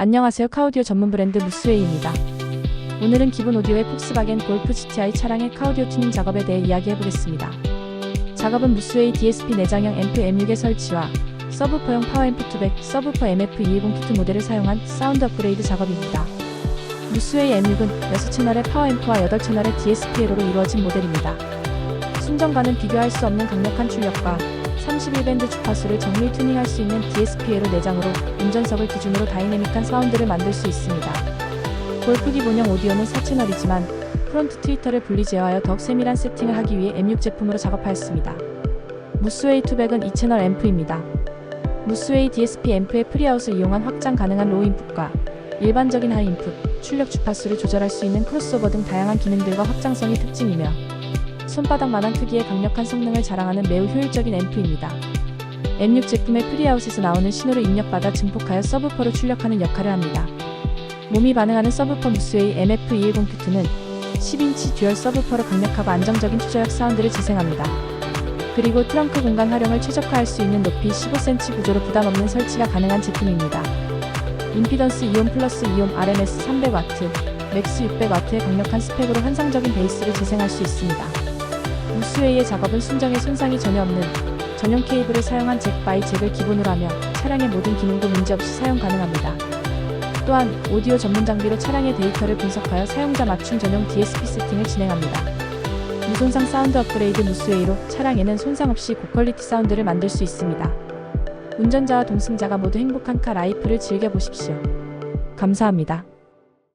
안녕하세요. 카오디오 전문 브랜드 무스웨이입니다. 오늘은 기본 오디오의 폭스바겐 골프 GTI 차량의 카오디오 튜닝 작업에 대해 이야기해보겠습니다. 작업은 무스웨이 DSP 내장형 앰프 M6의 설치와 서브퍼용 파워앰프 투백, 서브퍼 MF210 키트 모델을 사용한 사운드 업그레이드 작업입니다. 무스웨이 M6은 6채널의 파워앰프와 8채널의 DSP-A로로 이루어진 모델입니다. 순정과는 비교할 수 없는 강력한 출력과 31밴드 주파수를 정밀 튜닝할 수 있는 DSP-A로 내장으로 운전석을 기준으로 다이내믹한 사운드를 만들 수 있습니다. 골프 기 본형 오디오는 4채널이지만 프론트 트위터를 분리 제어하여 더욱 세밀한 세팅을 하기 위해 M6 제품으로 작업하였습니다. 무스웨이 투백은 2채널 앰프입니다. 무스웨이 DSP 앰프의 프리아웃을 이용한 확장 가능한 로우 인풋과 일반적인 하이 인풋, 출력 주파수를 조절할 수 있는 크로스오버 등 다양한 기능들과 확장성이 특징이며 손바닥만한 크기의 강력한 성능을 자랑하는 매우 효율적인 앰프입니다. M6 제품의 프리아웃에서 나오는 신호를 입력받아 증폭하여 서브퍼로 출력하는 역할을 합니다. 몸이 반응하는 서브퍼 무스웨이 MF210 큐트는 10인치 듀얼 서브퍼로 강력하고 안정적인 추저역 사운드를 재생합니다. 그리고 트렁크 공간 활용을 최적화할 수 있는 높이 15cm 구조로 부담 없는 설치가 가능한 제품입니다. 임피던스 이온 플러스 이온 RMS 300W, 맥스 600W의 강력한 스펙으로 환상적인 베이스를 재생할 수 있습니다. 무스웨이의 작업은 순정에 손상이 전혀 없는 전용 케이블을 사용한 잭 바이 잭을 기본으로 하며 차량의 모든 기능도 문제없이 사용 가능합니다. 또한 오디오 전문 장비로 차량의 데이터를 분석하여 사용자 맞춤 전용 DSP 세팅을 진행합니다. 무손상 사운드 업그레이드 무스웨이로 차량에는 손상 없이 고퀄리티 사운드를 만들 수 있습니다. 운전자와 동승자가 모두 행복한 카 라이프를 즐겨보십시오. 감사합니다.